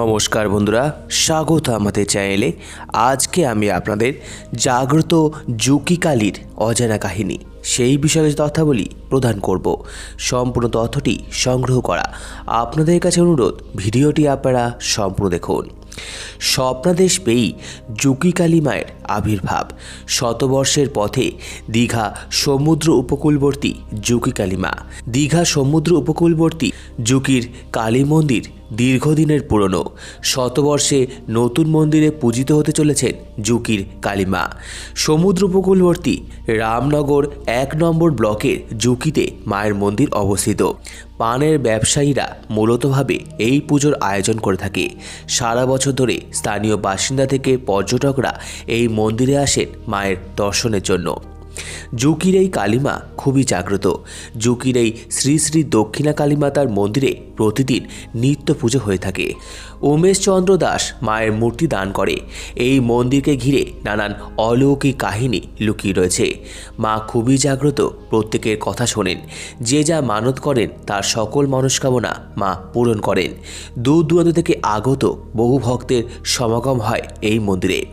নমস্কার বন্ধুরা, স্বাগত আমাদের চ্যানেলে। আজকে আমি আপনাদের জাগ্রত জুকিকালির অজানা কাহিনী, সেই বিষয়ে তথ্যাবলী প্রদান করব। সম্পূর্ণ তথ্যটি সংগ্রহ করা আপনাদের কাছে অনুরোধ, ভিডিওটি আপনারা সম্পূর্ণ দেখুন। স্বপ্নাদেশ পেয়েই জুকিকালী মায়ের আবির্ভাব। শতবর্ষের পথে দীঘা সমুদ্র উপকূলবর্তী জুকিকালী মা। দীঘা সমুদ্র উপকূলবর্তী জুকির কালী মন্দির দীর্ঘদিনের পুরনো। শতবর্ষে নতুন মন্দিরে পূজিত হতে চলেছেন জুকির কালীমা। সমুদ্র উপকূলবর্তী রামনগর এক নম্বর ব্লকের জুকিতে মায়ের মন্দির অবস্থিত। পানের ব্যবসায়ীরা মূলতভাবে এই পুজোর আয়োজন করে থাকে। সারা বছর ধরে স্থানীয় বাসিন্দা থেকে পর্যটকরা এই মন্দিরে আসেন মায়ের দর্শনের জন্য। জুকির এই কালীমা খুবই জাগ্রত। জুকির এই শ্রী শ্রী দক্ষিণা কালীমাতার মন্দিরে প্রতিদিন নিত্য পুজো হয়ে থাকে। উমেশ চন্দ্র দাস মায়ের মূর্তি দান করে। এই মন্দিরকে ঘিরে নানান অলৌকিক কাহিনী লুকিয়ে রয়েছে। মা খুবই জাগ্রত প্রত্যেকের কথা শোনেন। যে যা মানত করেন, তার সকল মনস্কামনা মা পূরণ করেন। দূর দূরান্ত থেকে আগত বহু ভক্তের সমাগম হয় এই মন্দিরে।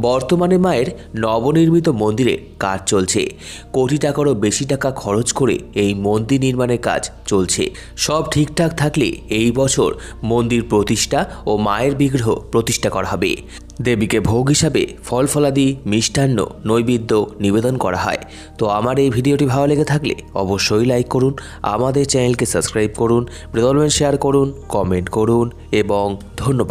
বর্তমানে মায়ের নবনির্মিত মন্দিরে কাজ চলছে। কোটি টাকারও বেশি টাকা খরচ করে এই মন্দির নির্মাণের কাজ চলছে। সব ঠিকঠাক থাকলে এই বছর মন্দির প্রতিষ্ঠা ও মায়ের বিগ্রহ প্রতিষ্ঠা করা হবে। দেবীকে ভোগ হিসাবে ফল ফলাদি মিষ্টান্ন, নৈবেদ্য নিবেদন করা হয়। তো আমার এই ভিডিওটি ভালো লেগে থাকলে অবশ্যই লাইক করুন, আমাদের চ্যানেলকে সাবস্ক্রাইব করুন বিরলমেন্ট শেয়ার করুন, কমেন্ট করুন এবং ধন্যবাদ।